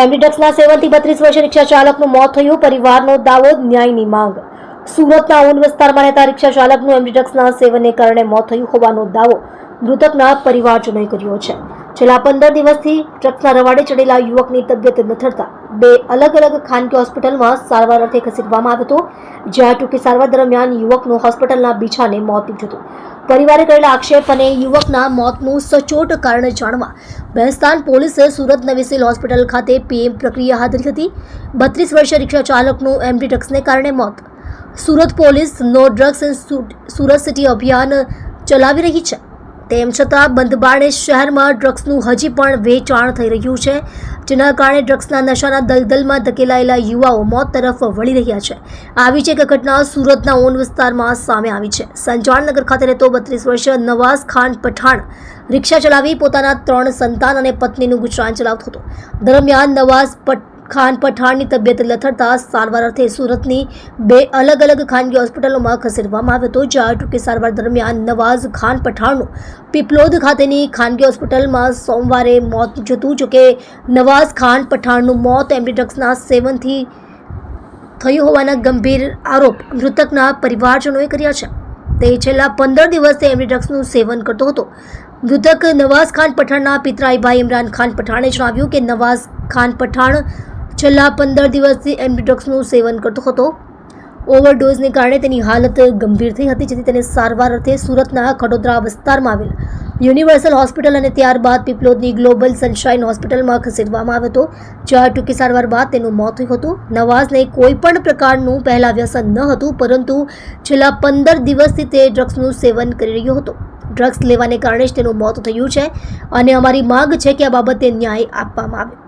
એમ્બ્રિડક્સના સેવનથી બત્રીસ વર્ષે રિક્ષા ચાલકનું મોત થયું, પરિવારનો દાવો ન્યાયની માંગ. સુરતના ઉન વિસ્તારમાં રહેતા રિક્ષા ચાલકનું એમ્બ્રિડક્સના સેવનને કારણે મોત થયું હોવાનો દાવો મૃતકના પરિવારજનોએ કર્યો છે. છેલ્લા પંદર દિવસથી ટ્રકના રવાડે ચડેલા યુવકની તબિયત લથડતા બે અલગ અલગ ખાનગી હોસ્પિટલમાં સારવાર અર્થે ખસેડવામાં આવ્યો હતો, જ્યાં ટૂંકી સારવાર દરમિયાન યુવકનું હોસ્પિટલના બીછાને મોત નીપજ્યું હતું. પરિવારે કરેલા આક્ષેપ અને યુવકના મોતનું સચોટ કારણ જાણવા બેસ્તાન પોલીસે સુરત નવી સિવિલ હોસ્પિટલ ખાતે પીએમ પ્રક્રિયા હાથ ધરી હતી. બત્રીસ વર્ષીય રિક્ષા ચાલકનું એમડી ડ્રગ્સને કારણે મોત. સુરત પોલીસ નો ડ્રગ્સ સુરત સિટી અભિયાન ચલાવી રહી છે. તેમ છતાં બંધબારણે શહેરમાં ડ્રગ્સનું હજી પણ વેચાણ થઈ રહ્યું છે, જેના કારણે ડ્રગ્સના નશાના દલદલમાં ધકેલાયેલા યુવાઓ મોત તરફ વળી રહ્યા છે. આવી છે એક ઘટના સુરતના ઓન વિસ્તારમાં સામે આવી છે. સંજાણનગર ખાતે રહેતો બત્રીસ વર્ષીય નવાઝ ખાન પઠાણ રિક્ષા ચલાવી પોતાના ત્રણ સંતાન અને પત્નીનું ગુજરાન ચલાવતો હતો. દરમિયાન નવાઝ પટ ખાન પઠાણની તબિયત લથડતા સારવાર અર્થે સુરતની બે અલગ અલગ ખાનગી હોસ્પિટલોમાં ખસેડવામાં આવ્યો હતો, જ્યાં ટૂંકી સારવાર દરમિયાન નવાઝ ખાન પઠાણનું પીપલોદ ખાતેની ખાનગી હોસ્પિટલમાં સોમવારે મોત નીપજ્યું હતું જોકે નવાઝ ખાન પઠાણનું મોત એમ્બ્રિડક્સના સેવનથી થયું હોવાના ગંભીર આરોપ મૃતકના પરિવારજનોએ કર્યા છે. તે છેલ્લા પંદર દિવસથી એમ્બ્રિડક્સનું સેવન કરતો હતો. મૃતક નવાઝ ખાન પઠાણના પિતરાઈ ભાઈ ઇમરાન ખાન પઠાણે જણાવ્યું કે નવાઝ ખાન પઠાણ છેલ્લા પંદર દિવસથી એમ્બ્રિડક્સનું સેવન કરતો હતો. ઓવરડોઝને કારણે તેની હાલત ગંભીર થઈ હતી, જેથી તેને સારવાર અર્થે સુરતના ખડોદરા વિસ્તારમાં આવેલ યુનિવર્સલ હોસ્પિટલ અને ત્યારબાદ પીપલોદની ગ્લોબલ સનશાઇન હોસ્પિટલમાં ખસેડવામાં આવ્યો હતો. જ્યાં ટૂંકી સારવાર બાદ તેનું મોત થયું હતું. નવાઝને કોઈ પણ પ્રકારનું પહેલાં વ્યસન ન હતું, પરંતુ છેલ્લા પંદર દિવસથી તે ડ્રગ્સનું સેવન કરી રહ્યો હતો. ડ્રગ્સ લેવાને કારણે જ તેનું મોત થયું છે અને અમારી માંગ છે કે આ બાબતે ન્યાય આપવામાં આવે.